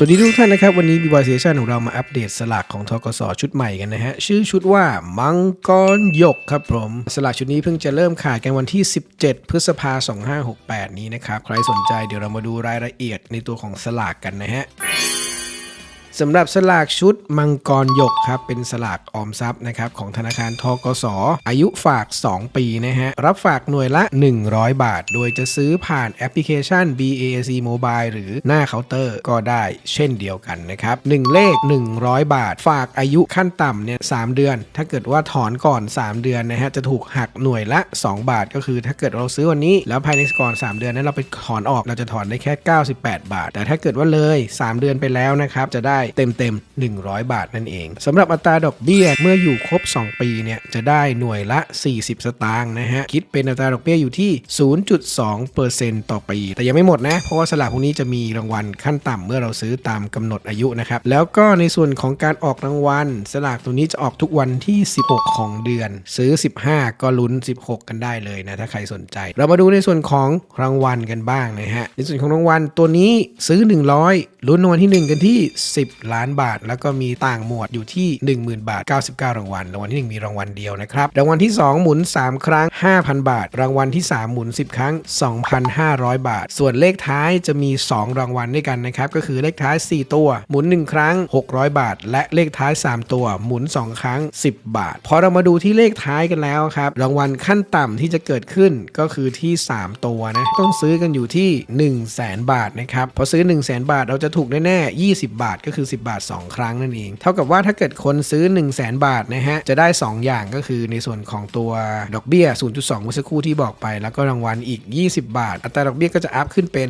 สวัสดีทุกท่านนะครับ วันนี้บีบอยเซชันของเรามาอัปเดตสลากของทกสชุดใหม่กันนะฮะ ชื่อชุดว่ามังกรหยกครับผม สลากชุดนี้เพิ่งจะเริ่มขายกันวันที่ 17 พฤษภา2568 นี้นะครับ ใครสนใจเดี๋ยวเรามาดูรายละเอียดในตัวของสลากกันนะฮะ สำหรับสลากชุดมังกรหยกครับเป็นสลากออมทรัพย์นะครับของธนาคารทกสอายุฝาก 2 ปีนะฮะรับฝากหน่วยละ 100 บาท โดยจะซื้อผ่านแอปพลิเคชัน BAC Mobile หรือหน้าเคาน์เตอร์ก็ได้เช่นเดียวกันนะครับ1เลข 100 บาท ฝากอายุขั้นต่ำเนี่ย3เดือน ถ้าเกิดว่าถอนก่อน 3 เดือนนะฮะจะถูกหักหน่วยละ 2 บาท ก็คือถ้าเกิดเราซื้อวันนี้แล้วภายในก่อน 3 เดือนนั้นเราไปถอนออกเราจะถอนได้แค่ 98 บาท แต่ถ้าเกิดว่าเลย 3 เดือนไปแล้วนะครับจะได้เต็มเต็มๆ 100 บาทนั่นเองสำหรับอัตราดอกเบี้ยเมื่ออยู่ครบ 2 ปีเนี่ยจะได้หน่วยละ 40 สตางค์นะฮะคิดเป็นอัตราดอกเบี้ยอยู่ที่ 0.2%ต่อปี แต่ยังไม่หมดนะ เพราะว่าสลากพวกนี้จะมีรางวัลขั้นต่ำเมื่อเราซื้อตามกำหนดอายุนะครับแล้วก็ในส่วนของการออกรางวัล สลากตัวนี้จะออกทุกวันที่ 16 ของเดือน ซื้อ 15 ก็ลุ้น 16 กันได้เลยนะถ้าใครสนใจ เรามาดูในส่วนของรางวัลกันบ้างนะฮะในส่วนของรางวัลตัวนี้ซื้อ 100ลุ้นรางวัลที่ 1 กันที่ 10ล้านบาท แล้วก็มีต่างหมวดอยู่ที่ 10,000 บาท 99 รางวัล รางวัลที่ 1 มีรางวัลเดียวนะครับ รางวัลที่ 2 หมุน 3 ครั้ง 5,000 บาท รางวัลที่ 3 หมุน 10 ครั้ง 2,500 บาท ส่วนเลขท้ายจะมี 2 รางวัลด้วยกันนะครับ ก็คือเลขท้าย 4 ตัว หมุน 1 ครั้ง 600 บาท และเลขท้าย 3 ตัว หมุน 2 ครั้ง 10 บาท พอเรามาดูที่เลขท้ายกันแล้วครับ รางวัลขั้นต่ำที่จะเกิดขึ้นก็คือที่ 3 ตัวนะ ต้องซื้อกันอยู่ที่ 1 0 0 0 0แบาทนะครับ พอซื้อ 1 0 0 0 0แบาทเราจะถูกแน่ๆ20 บาทก็คือคือ 10 บาท 2 ครั้งนั่นเอง เท่ากับว่าถ้าเกิดคนซื้อ 1 0 0 0 0แบาทนะฮะ จะได้ 2 อย่างก็คือในส่วนของตัวดอกเบี้ย 0.2เมื่อสักครู่ที่บอกไป แล้วก็รางวัลอีก 20 บาท อัตราดอกเบี้ยก็จะอัพขึ้นเป็น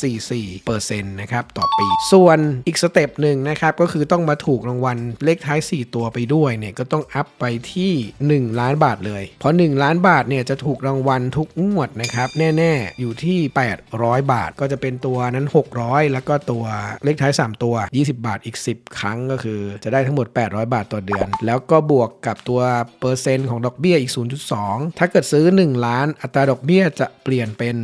0.44%นะครับต่อปี ส่วนอีกสเต็ปหนึ่งนะครับก็คือต้องมาถูกรางวัลเลขท้าย 4 ตัวไปด้วยเนี่ยก็ต้องอัพไปที่ 1 ล้านบาทเลย เพราะ 1 ล้านบาทเนี่ยจะถูกรางวัลทุกงวดนะครับแน่ ๆ อยู่ที่ 800 บาทก็จะเป็นตัวนั้น 600 แล้วก็ตัวเลขท้าย 3 ตัว20 บาทอีก 10 ครั้งก็คือ จะได้ทั้งหมด 800 บาทต่อเดือน แล้วก็บวกกับตัวเปอร์เซ็นต์ของดอกเบี้ยอีก 0.2 ถ้าเกิดซื้อ 1 ล้านอัตราดอกเบี้ยจะเปลี่ยนเป็น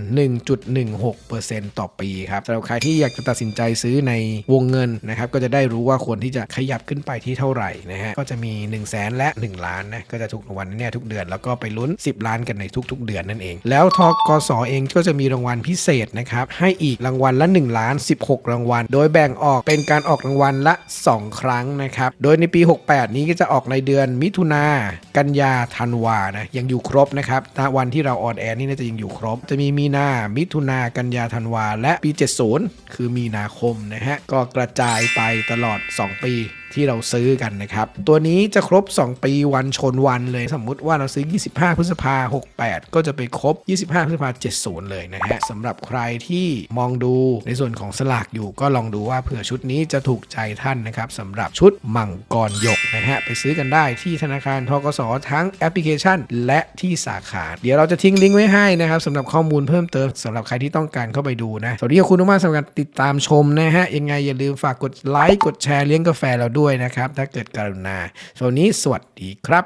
1.16%ต่อปีครับสำหรับใครที่อยากจะตัดสินใจซื้อในวงเงินนะครับก็จะได้รู้ว่าควรที่จะขยับขึ้นไปที่เท่าไหร่นะฮะก็จะมี 1 0 0 0 0แสนและ 1 ล้านนะก็จะถูกรางวัลเนี่ยทุกเดือนแล้วก็ไปลุ้น 10 ล้านกันในทุก ๆ เดือนนั่นเอง แล้วทกสเองก็จะมีรางวัลพิเศษนะครับให้อีกรางวัลละ 1 ล้าน 16 รางวัล โดยแบ่งออกเป็นการออกรางวัลละ 2 ครั้งนะครับ โดยในปี 68 นี้ก็จะออกในเดือนมิถุนากันยาธันวานะยังอยู่ครบนะครับณวันที่เราออนแอร์นี่น่าจะยังอยู่ครบ จะมีมีนามิถุนากันยาธันวา และปี 70 คือมีนาคมนะฮะก็กระจายไปตลอด 2 ปีที่เราซื้อกันนะครับ ตัวนี้จะครบ 2 ปีวันชนวันเลย สมมุติว่าเราซื้อ 25 พฤษภา 68 ก็จะไปครบ 25 พฤษภา 70 เลยนะฮะสำหรับใครที่มองดูในส่วนของสลากอยู่ ก็ลองดูว่าเผื่อชุดนี้จะถูกใจท่านนะครับสำหรับชุดมังกรหยกนะฮะ ไปซื้อกันได้ที่ธนาคารทกสทั้งแอปพลิเคชัน และที่สาขา เดี๋ยวเราจะทิ้งลิงก์ไว้ให้นะครับสำหรับข้อมูลเพิ่มเติมสำหรับใครที่ต้องการเข้าไปดูนะสวัสดีขอบคุณมากสำหรับติดตามชมนะฮะยังไงอย่าลืมฝากกดไลค์กดแชร์เลี้ยงกาแฟเราด้วยนะครับ ถ้าเกิดกรุณาโซนี้สวัสดีครับ